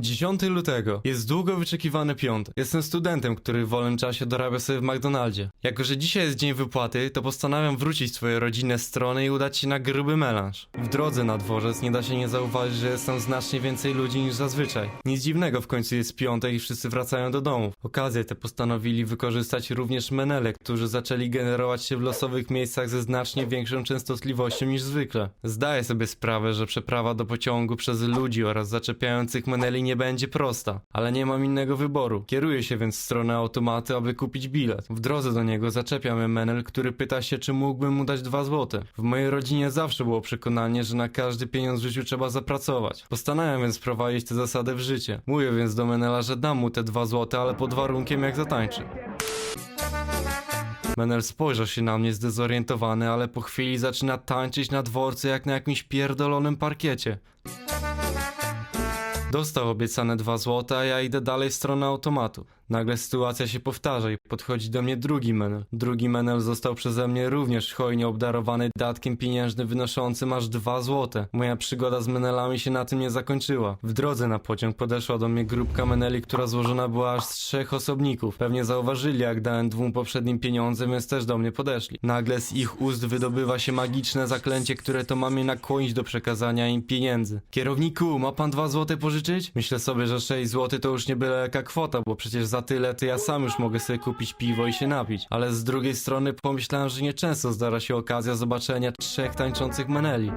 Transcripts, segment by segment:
10 lutego. Jest długo wyczekiwany piątek. Jestem studentem, który w wolnym czasie dorabia sobie w McDonaldzie. Jako, że dzisiaj jest dzień wypłaty, to postanawiam wrócić w swoje rodzinne strony i udać się na gruby melanż. W drodze na dworzec nie da się nie zauważyć, że jest tam znacznie więcej ludzi niż zazwyczaj. Nic dziwnego, w końcu jest piątek i wszyscy wracają do domów. Okazję tę postanowili wykorzystać również menele, którzy zaczęli generować się w losowych miejscach ze znacznie większą częstotliwością niż zwykle. Zdaję sobie sprawę, że przeprawa do pociągu przez ludzi oraz zaczepiających meneli nie będzie prosta, ale nie mam innego wyboru. Kieruję się więc w stronę automatu, aby kupić bilet. W drodze do niego zaczepia mnie menel, który pyta się, czy mógłbym mu dać dwa złote. W mojej rodzinie zawsze było przekonanie, że na każdy pieniądz w życiu trzeba zapracować. Postanawiam więc wprowadzić tę zasadę w życie. Mówię więc do menela, że dam mu te dwa złote, ale pod warunkiem jak zatańczy. Menel spojrzał się na mnie zdezorientowany, ale po chwili zaczyna tańczyć na dworcu jak na jakimś pierdolonym parkiecie. Dostał obiecane dwa złote, a ja idę dalej w stronę automatu. Nagle sytuacja się powtarza i podchodzi do mnie drugi menel. Drugi menel został przeze mnie również hojnie obdarowany datkiem pieniężnym wynoszącym aż dwa złote. Moja przygoda z menelami się na tym nie zakończyła. W drodze na pociąg podeszła do mnie grupka meneli, która złożona była aż z trzech osobników. Pewnie zauważyli, jak dałem dwóm poprzednim pieniądze, więc też do mnie podeszli. Nagle z ich ust wydobywa się magiczne zaklęcie, które to ma mnie nakłonić do przekazania im pieniędzy. Kierowniku, ma pan dwa złote pożyczyć? Myślę sobie, że 6 zł to już nie byle jaka kwota, bo przecież za tyle to ja sam już mogę sobie kupić piwo i się napić. Ale z drugiej strony pomyślałem, że nieczęsto zdarza się okazja zobaczenia trzech tańczących meneli.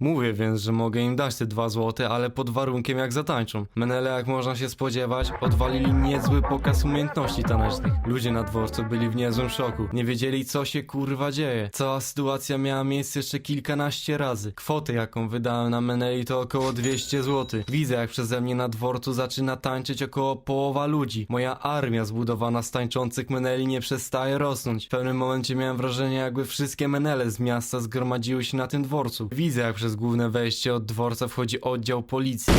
Mówię więc, że mogę im dać te dwa złote, ale pod warunkiem jak zatańczą. Menele, jak można się spodziewać, odwalili niezły pokaz umiejętności tanecznych. Ludzie na dworcu byli w niezłym szoku. Nie wiedzieli, co się kurwa dzieje. Cała sytuacja miała miejsce jeszcze kilkanaście razy. Kwotę, jaką wydałem na Meneli, to około 200 zł. Widzę, jak przeze mnie na dworcu zaczyna tańczyć około połowa ludzi. Moja armia zbudowana z tańczących Meneli nie przestaje rosnąć. W pewnym momencie miałem wrażenie, jakby wszystkie Menele z miasta zgromadziły się na tym dworcu. Widzę, jak przez główne wejście od dworca wchodzi oddział policji.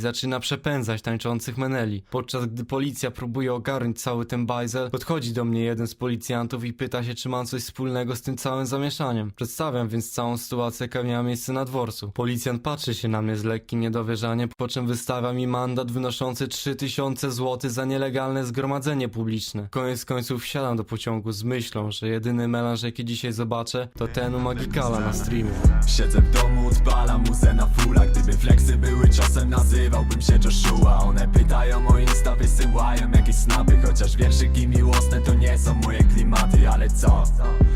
Zaczyna przepędzać tańczących meneli. Podczas gdy policja próbuje ogarnąć cały ten bajzel, podchodzi do mnie jeden z policjantów i pyta się, czy mam coś wspólnego z tym całym zamieszaniem. Przedstawiam więc całą sytuację, jaka miała miejsce na dworcu. Policjant patrzy się na mnie z lekkim niedowierzaniem, po czym wystawia mi mandat wynoszący 3000 zł za nielegalne zgromadzenie publiczne. Koniec końców wsiadam do pociągu z myślą, że jedyny melanż, jaki dzisiaj zobaczę, to ten u Magikala na streamie. Siedzę w domu, odpalam muzę na fulla Gdyby flexy były czasem nazywałbym się Joshua One pytają o insta, wysyłają jakieś snapy Chociaż wierszyki miłosne to nie są moje klimaty Ale co?